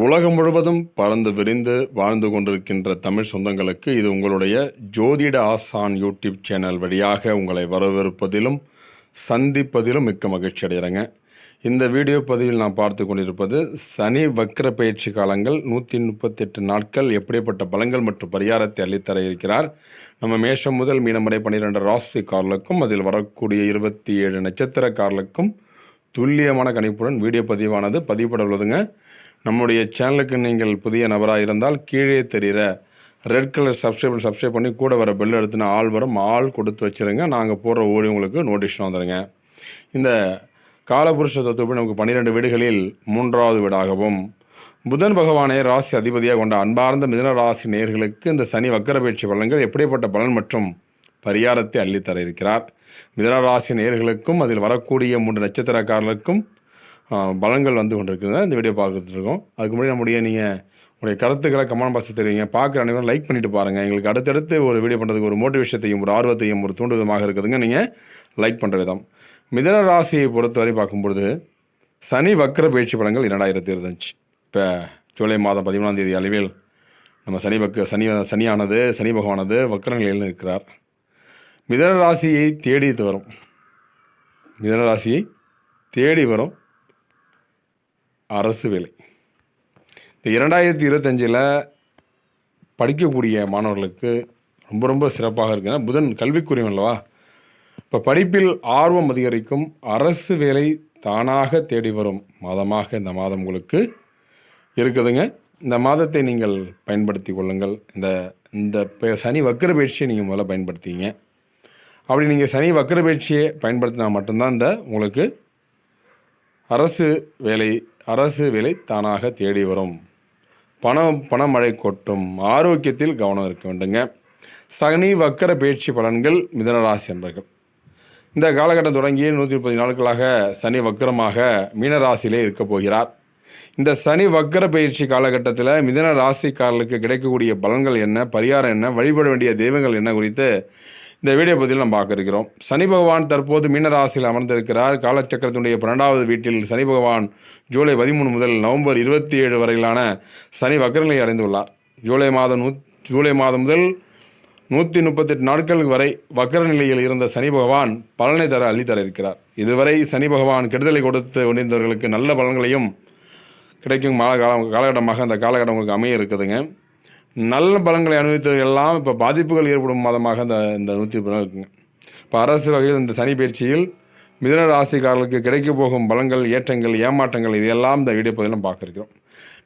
உலகம் முழுவதும் பறந்து விரிந்து வாழ்ந்து கொண்டிருக்கின்ற தமிழ் சொந்தங்களுக்கு இது உங்களுடைய ஜோதிட ஆசான் யூடியூப் சேனல் வழியாக உங்களை வரவேற்பதிலும் சந்திப்பதிலும் மிக்க மகிழ்ச்சி அடைகிறேங்க. இந்த வீடியோ பதிவில் நான் பார்த்து கொண்டிருப்பது சனி வக்ர பயிற்சி காலங்கள் நூற்றி முப்பத்தெட்டு நாட்கள் எப்படிப்பட்ட பலங்கள் மற்றும் பரிகாரத்தை அள்ளித்தர இருக்கிறார். நம்ம மேஷம் முதல் மீனமடை பன்னிரெண்டு பன்னிரெண்டு ராசிக்காரர்களுக்கும் அதில் வரக்கூடிய இருபத்தி ஏழு நட்சத்திரக்காரர்களுக்கும் துல்லியமான கணிப்புடன் வீடியோ பதிவானது பதிவுபட உள்ளதுங்க நம்முடைய சேனலுக்கு நீங்கள் புதிய நபராக இருந்தால் கீழே தெரிகிற ரெட் கலர் சப்ஸ்கிரைப் சப்ஸ்கிரைப் பண்ணி கூட வர பெல் எடுத்துன ஆள் வரும். ஆள் கொடுத்து வச்சுருங்க. நாங்கள் போடுற ஓடி உங்களுக்கு நோட்டிஃபிகேஷன் வந்துடுங்க இந்த காலபுருஷ தத்துவப்படி நமக்கு பன்னிரெண்டு வீடுகளில் மூன்றாவது வீடாகவும் புதன் பகவானை ராசி அதிபதியாக கொண்ட அன்பார்ந்த மிதன ராசி நேர்களுக்கு இந்த சனி வக்கர பலன்கள் எப்படிப்பட்ட பலன் மற்றும் பரிகாரத்தை அள்ளித்தர இருக்கிறார். மிதன ராசி நேர்களுக்கும் அதில் வரக்கூடிய மூன்று நட்சத்திரக்காரர்களுக்கும் பலங்கள் வந்து கொண்டிருக்குங்க. இந்த வீடியோ பார்த்துட்டு அதுக்கு முன்னாடி நம்முடைய நீங்கள் உங்களுடைய கருத்துக்களை கமெண்ட் பாக்ஸ் தெரிவிங்க. பார்க்குற அனைவரும் லைக் பண்ணிட்டு பாருங்கள் எங்களுக்கு அடுத்தடுத்து ஒரு வீடியோ பண்ணுறதுக்கு ஒரு மோட்டிவேஷத்தையும் ஒரு ஆர்வத்தையும் ஒரு தூண்டுதமாக இருக்குதுங்க. நீங்கள் லைக் பண்ணுற விதம். மிதன ராசியை பொறுத்தவரை பார்க்கும்பொழுது சனி வக்கர பயிற்சி படங்கள் இரண்டாயிரத்தி இருந்துச்சு இப்போ ஜூலை மாதம் பதிமூணாம் தேதி அளவில் நம்ம சனி வக்க சனி சனியானது சனி பகவானது வக்கர நிலையில் இருக்கிறார். மிதன ராசியை தேடி வரும். மிதன ராசியை தேடி வரும். அரசு வேலை. இந்த இரண்டாயிரத்தி இருபத்தஞ்சில் படிக்கக்கூடிய மாணவர்களுக்கு ரொம்ப ரொம்ப சிறப்பாக இருக்குன்னா புதன் கல்விக்குரியம் அல்லவா? இப்போ படிப்பில் ஆர்வம் அதிகரிக்கும் அரசு வேலை தானாக தேடி வரும் மாதமாக இந்த மாதம் உங்களுக்கு இருக்குதுங்க. இந்த மாதத்தை நீங்கள் பயன்படுத்தி கொள்ளுங்கள். இந்த இந்த சனி வக்கர பயிற்சியை நீங்கள் முதல்ல பயன்படுத்திங்க அப்படி நீங்கள் சனி வக்கர பயிற்சியை பயன்படுத்தினா மட்டும்தான் இந்த உங்களுக்கு அரசு வேலை அரசு வேலை தானாக தேடி வரும். பணம் பணமழை கொட்டும். ஆரோக்கியத்தில் கவனம் இருக்க வேண்டுங்க. சனி வக்கர பயிற்சி பலன்கள் மிதனராசி என்பர்கள் இந்த காலகட்டம் தொடங்கி நூற்றி முப்பது நாட்களாக சனி வக்கரமாக மீனராசியிலே இருக்கப் போகிறார். இந்த சனி வக்கர பயிற்சி காலகட்டத்தில் மிதன ராசிக்காரர்களுக்கு கிடைக்கக்கூடிய பலன்கள் என்ன பரிகாரம் என்ன வழிபட வேண்டிய தெய்வங்கள் என்ன குறித்து இந்த வீடியோ பதிவில் நம்ம பார்க்க இருக்கிறோம். சனி பகவான் தற்போது மீனராசியில் அமர்ந்திருக்கிறார். காலச்சக்கரத்தினுடைய பன்னெண்டாவது வீட்டில் சனி பகவான் ஜூலை பதிமூணு முதல் நவம்பர் இருபத்தி ஏழு வரையிலான சனி வக்கரநிலை அடைந்துள்ளார். ஜூலை மாதம் நூ ஜூலை மாதம் முதல் நூற்றி முப்பத்தெட்டு நாட்கள் வரை வக்கர நிலையில் இருந்த சனி பகவான் பலனை தர அள்ளித்தர இருக்கிறார். இதுவரை சனி பகவான் கெடுதலை கொடுத்து கொண்டிருந்தவர்களுக்கு நல்ல பலன்களையும் கிடைக்கும் மாத காலம் காலகட்டமாக அந்த காலகட்டம் உங்களுக்கு அமைய இருக்குதுங்க. நல்ல பலங்களை அனுபவித்தவர்கள் எல்லாம் இப்போ பாதிப்புகள் ஏற்படும் மாதமாக இந்த இந்த நூற்றி முப்பது நாள் இருக்குங்க. இப்போ அரசு வகையில் இந்த சனி பயிற்சியில் மிதன ராசிக்காரர்களுக்கு கிடைக்க போகும் பலங்கள் ஏற்றங்கள் ஏமாற்றங்கள் இதையெல்லாம் இந்த வீடியோ பதிவில் நம்ம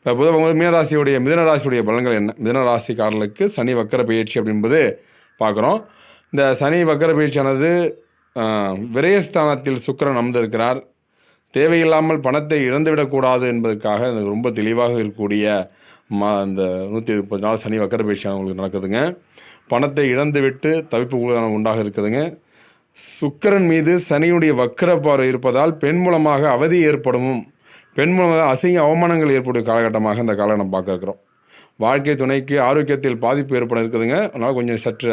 இப்போ பொதுவாக மீனராசியுடைய மிதனராசியுடைய பலங்கள் பலன்கள் என்ன? மிதனராசிக்காரர்களுக்கு சனி வக்கர பயிற்சி அப்படின்பது பார்க்குறோம். இந்த சனி வக்கர பயிற்சியானது விரயஸ்தானத்தில் சுக்கிரன் அமர்ந்திருக்கிறார். தேவையில்லாமல் பணத்தை இழந்துவிடக்கூடாது என்பதற்காக ரொம்ப தெளிவாக இருக்கக்கூடிய மா இந்த நூற்றி முப்பது நாள் சனி வக்கர பயிற்சி நடக்குதுங்க. பணத்தை இழந்துவிட்டு தவிப்பு உள்ள- உண்டாக இருக்குதுங்க. சுக்கிரன் மீது சனியுடைய வக்கர பார்வை இருப்பதால் பெண் மூலமாக அவதி ஏற்படவும் பெண் மூலமாக அசிங்க அவமானங்கள் ஏற்படும் காலகட்டமாக இந்த காலம் பார்க்க இருக்கிறோம். வாழ்க்கை துணைக்கு ஆரோக்கியத்தில் பாதிப்பு ஏற்பட இருக்குதுங்க. அதனால் கொஞ்சம் சற்று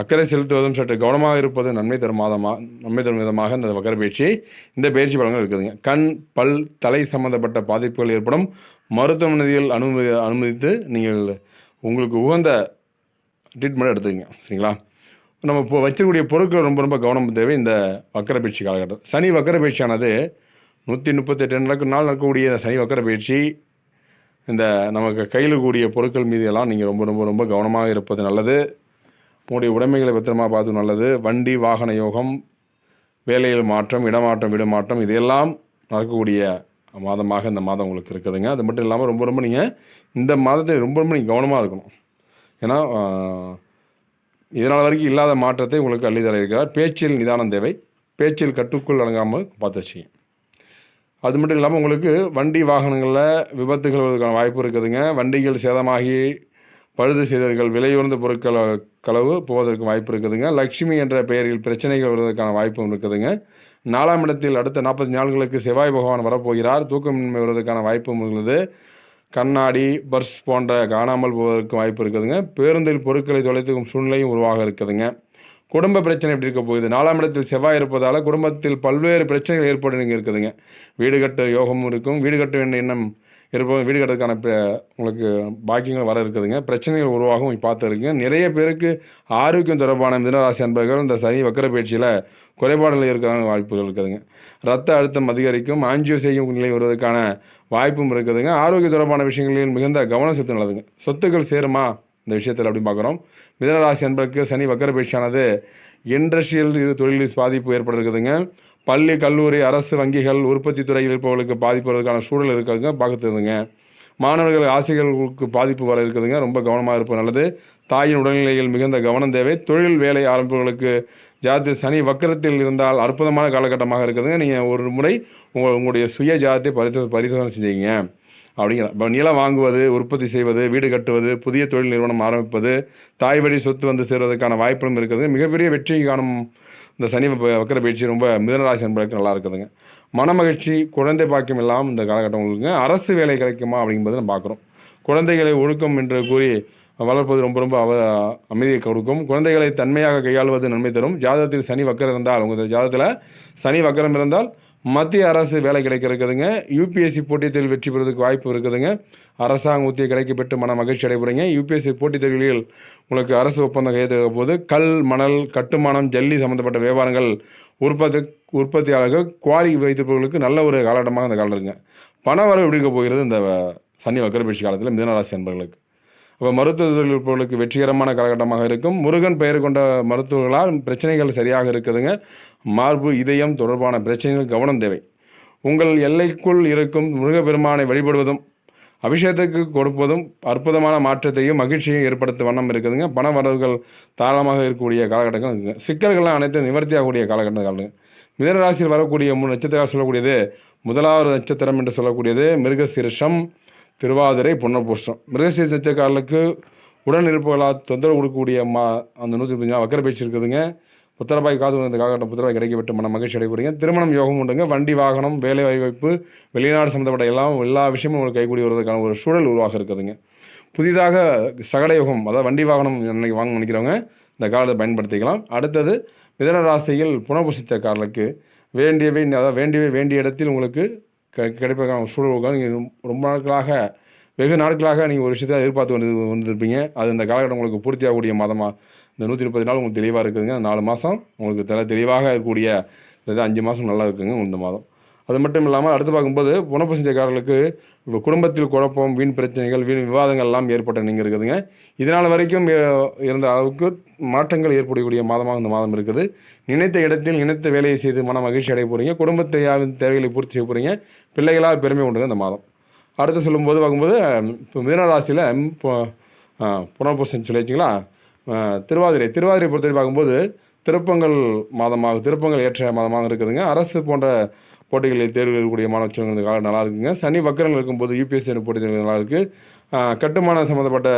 அக்கறை செலுத்துவதும் சற்று கவனமாக இருப்பது நன்மை தரும் மாதமாக நன்மை தரும் விதமாக இந்த வக்கர பயிற்சி இந்த பயிற்சி பலன்கள் இருக்குதுங்க. கண் பல் தலை சம்பந்தப்பட்ட பாதிப்புகள் ஏற்படும். மருத்துவமனையில் அனுமதி அனுமதித்து நீங்கள் உங்களுக்கு உகந்த ட்ரீட்மெண்ட் எடுத்துக்கங்க. சரிங்களா? நம்ம இப்போ வச்சிருக்கக்கூடிய பொருட்கள் ரொம்ப ரொம்ப கவனம் தேவை இந்த வக்கர பயிற்சி காலகட்டம் சனி வக்கர பயிற்சியானது நூற்றி முப்பத்தெட்டு நடக்கும் நாள் நடக்கக்கூடிய சனி வக்கர பயிற்சி இந்த நமக்கு கையில் கூடிய பொருட்கள் மீது எல்லாம் நீங்கள் ரொம்ப ரொம்ப ரொம்ப கவனமாக இருப்பது நல்லது. உங்களுடைய உடைமைகளை பத்திரமாக பார்த்து நல்லது. வண்டி வாகன யோகம் வேலையில் மாற்றம் இடமாற்றம் விடமாற்றம் இதையெல்லாம் நடக்கக்கூடிய மாதமாக இந்த மாதம் உங்களுக்கு இருக்குதுங்க. அது மட்டும் இல்லாமல் ரொம்ப ரொம்ப நீங்கள் இந்த மாதத்தை ரொம்ப ரொம்ப நீங்கள் கவனமாக இருக்கணும். ஏன்னா இதனால் வரைக்கும் இல்லாத மாற்றத்தை உங்களுக்கு அள்ளி தர இருக்கிறார். பேச்சில் நிதானம் தேவை. பேச்சில் கட்டுக்குள் அடங்காமல் பார்த்து வச்சுங்க. அது மட்டும் இல்லாமல் உங்களுக்கு வண்டி வாகனங்களில் விபத்துகள் வருவதற்கான வாய்ப்பு இருக்குதுங்க. வண்டிகள் சேதமாகி பழுது செய்தவர்கள் விலையுயர்ந்த பொருட்கள் களவு போவதற்கு வாய்ப்பு இருக்குதுங்க. லக்ஷ்மி என்ற பெயரில் பிரச்சனைகள் வருவதற்கான வாய்ப்பும் இருக்குதுங்க. நாலாம் இடத்தில் அடுத்த நாற்பத்தி நாள்களுக்கு செவ்வாய் பகவான் வரப்போகிறார். தூக்கமின்மை வருவதற்கான வாய்ப்பும் உள்ளது. கண்ணாடி பர்ஸ் போன்ற காணாமல் போவதற்கு வாய்ப்பு இருக்குதுங்க. பேருந்தில் பொருட்களை தொலைத்துக்கும் சூழ்நிலையும் உருவாக இருக்குதுங்க. குடும்ப பிரச்சனை எப்படி இருக்க போகுது? நாலாம் இடத்தில் செவ்வாய் இருப்பதால் குடும்பத்தில் பல்வேறு பிரச்சனைகள் ஏற்படுங்க இருக்குதுங்க. வீடு கட்ட யோகமும் இருக்கும். வீடு கட்ட வேண்டிய எண்ணம் இருப்போம் வீடு கட்டுறதுக்கான ப- உங்களுக்கு பாக்கியங்கள் வர இருக்குதுங்க. பிரச்சனைகள் உருவாகவும் பார்த்து இருக்குங்க. நிறைய பேருக்கு ஆரோக்கியம் தொடர்பான மிதனராசி அன்பர்கள் இந்த சனி வக்கர பயிற்சியில் குறைபாடுகள் இருக்கிற வாய்ப்புகள் இருக்குதுங்க. ரத்த அழுத்தம் அதிகரிக்கும். ஆஞ்சியோ செய்யும் நிலை வருவதற்கான வாய்ப்பும் இருக்குதுங்க. ஆரோக்கிய தொடர்பான விஷயங்களில் மிகுந்த கவனம் செலுத்த நல்லதுங்க. சொத்துக்கள் சேருமா? இந்த விஷயத்தில் அப்படின்னு பார்க்குறோம் மிதனராசி அன்பருக்கு சனி வக்கர பயிற்சியானது இண்டஸ்ட்ரியல் இது தொழிலில் பாதிப்பு ஏற்பட இருக்குதுங்க பள்ளி கல்லூரி அரசு வங்கிகள் உற்பத்தி துறையில் இருப்பவர்களுக்கு பாதிப்பு வருவதற்கான சூழல் இருக்கிறதுங்க பார்த்துருந்துங்க மாணவர்கள் ஆசிரியர்களுக்கு பாதிப்பு வர இருக்குதுங்க ரொம்ப கவனமாக இருப்பது நல்லது. தாயின் உடல்நிலையில் மிகுந்த கவனம் தேவை. தொழில் வேலை ஆரம்பிப்பவர்களுக்கு ஜாதி சனி வக்கரத்தில் இருந்தால் அற்புதமான காலகட்டமாக இருக்குதுங்க. நீங்கள் ஒரு முறை உங்கள் உங்களுடைய சுய ஜாதத்தை பரிசோ பரிசோதனை செஞ்சீங்க. அப்படிங்கிற இப்போ நிலம் வாங்குவது உற்பத்தி செய்வது வீடு கட்டுவது புதிய தொழில் நிறுவனம் ஆரம்பிப்பது தாய் வழி சொத்து வந்து சேர்வதற்கான வாய்ப்பும் இருக்குது. மிகப்பெரிய வெற்றி காணும் இந்த சனி வக்கர பயிற்சி ரொம்ப மிதனராசி என்பதற்கு நல்லா இருக்குதுங்க. மனமகிழ்ச்சி குழந்தை பாக்கியம் இல்லாமல் இந்த காலகட்டம் உங்களுக்கு அரசு வேலை கிடைக்குமா அப்படிங்கிறது நம்ம பார்க்குறோம். குழந்தைகளை ஒழுக்கம் என்று கூறி வளர்ப்பது ரொம்ப ரொம்ப அவ அமைதியை கொடுக்கும். குழந்தைகளை தன்மையாக கையாளுவது நன்மை தரும். ஜாதகத்தில் சனி வக்கரம் இருந்தால் உங்கள் ஜாதகத்தில் சனி வக்கரம் இருந்தால் மத்திய அரசு வேலை கிடைக்க இருக்குதுங்க. யூபிஎஸ்சி போட்டித் தேர்வில் வெற்றி பெறுவதற்கு வாய்ப்பு இருக்குதுங்க. அரசாங்க ஊதிய கிடைக்கப்பட்டு மன மகிழ்ச்சி அடைபடுங்க யூபிஎஸ்சி போட்டித் தேர்வுகளில் உங்களுக்கு அரசு ஒப்பந்தம் கையெழுத்த போது கல் மணல் கட்டுமானம் ஜல்லி சம்மந்தப்பட்ட வியாபாரங்கள் உற்பத்தி உற்பத்தியாளர்கள் குவாரி வைத்திருப்பவர்களுக்கு நல்ல ஒரு காலகட்டமாக அந்த காலம் இருக்குங்க பண வரவு எப்படி போகிறது? இந்த சனி வக்கரபட்சி காலத்தில் மிதனராசி என்பவர்களுக்கு அப்போ மருத்துவ தொழில்நுட்பங்களுக்கு வெற்றிகரமான காலகட்டமாக இருக்கும். முருகன் பெயர் கொண்ட மருத்துவர்களால் பிரச்சனைகள் சரியாக இருக்குதுங்க. மார்பு இதயம் தொடர்பான பிரச்சனைகள் கவனம் தேவை. உங்கள் எல்லைக்குள் இருக்கும் முருகப்பெருமானை வழிபடுவதும் அபிஷேகத்துக்கு கொடுப்பதும் அற்புதமான மாற்றத்தையும் மகிழ்ச்சியையும் ஏற்படுத்த வண்ணம் இருக்குதுங்க. பண வரவுகள் தாராளமாக இருக்கக்கூடிய காலகட்டங்கள் இருக்குங்க. சிக்கல்கள்லாம் அனைத்தும் நிவர்த்தியாகக்கூடிய காலகட்டங்கள் காலங்க மிதனராசியில் வரக்கூடிய மூணு நட்சத்திரம் சொல்லக்கூடியது முதலாவது நட்சத்திரம் என்று சொல்லக்கூடியது மிருகசீரிஷம். திருவாதிரை புனர்பூஷம் மிருகசீரிஷ நட்சத்திரக்காரர்களுக்கு உடன் இருப்பவர்களால் தொந்தரவு கொடுக்கக்கூடிய மா அந்த நூற்றி பதினஞ்சு வக்கர பேச்சு இருக்குதுங்க. புத்திரபாய் காது வந்த காலகட்டம் புத்திரபாய் கிடைக்கப்பட்டு மன மகிழ்ச்சி அடைபடுங்க திருமணம் யோகம் உண்டுங்க. வண்டி வாகனம் வேலை வாய்ப்பு வெளிநாடு சம்மந்தப்பட்ட எல்லாம் எல்லா விஷயமும் உங்களுக்கு கைகூடி வருவதற்கான ஒரு சூழல் உருவாக இருக்குதுங்க. புதிதாக சகல யோகம் அதாவது வண்டி வாகனம் இன்னைக்கு வாங்க நினைக்கிறவங்க இந்த காலத்தை பயன்படுத்திக்கலாம். அடுத்தது மிதன ராசியில் புனபுசித்தக்காரர்களுக்கு வேண்டியவை அதாவது வேண்டியவை வேண்டிய இடத்தில் உங்களுக்கு கிடைப்பதற்கான சூழல்கள் நீங்கள் ரொம்ப நாட்களாக வெகு நாட்களாக நீங்கள் ஒரு விஷயத்தை எதிர்பார்த்து வந்து வந்துருப்பீங்க. அது இந்த காலகட்டம் உங்களுக்கு பூர்த்தியாகக்கூடிய மாதமாக இந்த நூற்றி முப்பது நாள் உங்களுக்கு தெளிவாக இருக்குதுங்க. நாலு மாதம் உங்களுக்கு தெல தெளிவாக இருக்கக்கூடிய இது அஞ்சு மாதம் நல்லா இருக்குங்க இந்த மாதம். அது மட்டும் இல்லாமல் அடுத்து பார்க்கும்போது உணவு செஞ்சக்காரர்களுக்கு குடும்பத்தில் குழப்பம் வீண் பிரச்சனைகள் வீண் விவாதங்கள் எல்லாம் ஏற்பட்ட நீங்கள் இருக்குதுங்க இதனால் வரைக்கும் இருந்த அளவுக்கு மாற்றங்கள் ஏற்படக்கூடிய மாதமாக இந்த மாதம் இருக்குது. நினைத்த இடத்தில் நினைத்த வேலையை செய்து மன மகிழ்ச்சி அடைய போகிறீங்க குடும்பத்தையாவின் தேவைகளை பூர்த்தி செய்ய போகிறீங்க பிள்ளைகளால் பெருமை உண்டுங்க இந்த மாதம். அடுத்து சொல்லும்போது பார்க்கும்போது இப்போ மீனராசியில் புனர்பூசன் சொல்லி வச்சிங்களா திருவாதிரை. திருவாதிரை பொறுத்தவரை பார்க்கும்போது திருப்பங்கள் மாதமாக திருப்பங்கள் ஏற்ற மாதமாக இருக்குதுங்க. அரசு போன்ற போட்டிகளில் தேர்வு எழுதக்கூடிய மாணவர்கள் இந்த காலம் நல்லா இருக்குங்க சனி வக்கரங்கள் இருக்கும்போது யூபிஎஸ்சி போட்டி தேர்வு நல்லா இருக்குது கட்டுமான சம்மந்தப்பட்ட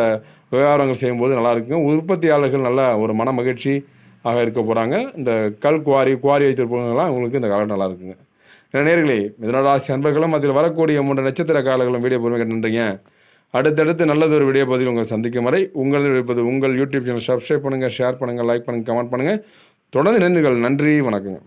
விவகாரங்கள் செய்யும்போது நல்லா இருக்குங்க உற்பத்தியாளர்கள் நல்ல ஒரு மன மகிழ்ச்சி ஆக இருக்க போகிறாங்க இந்த கல் குவாரி குவாரி வைத்திருப்பவங்களாம் உங்களுக்கு இந்த காலம் நல்லா இருக்குங்க நேர்களே மிதனராசி அன்பர்களும் அதில் வரக்கூடிய மூன்று நட்சத்திர காலங்களும் வீடியோ பொறுமை நன்றிங்க. அடுத்தடுத்து நல்லது ஒரு வீடியோ பதில் உங்களை சந்திக்கும் வரை உங்களது இருப்பது உங்கள் யூடியூப் சேனல் சப்ஸ்கிரைப் பண்ணுங்கள் ஷேர் பண்ணுங்கள் லைக் பண்ணுங்கள் கமெண்ட் பண்ணுங்கள் தொடர்ந்து நின்றுகள் நன்றி வணக்கங்க.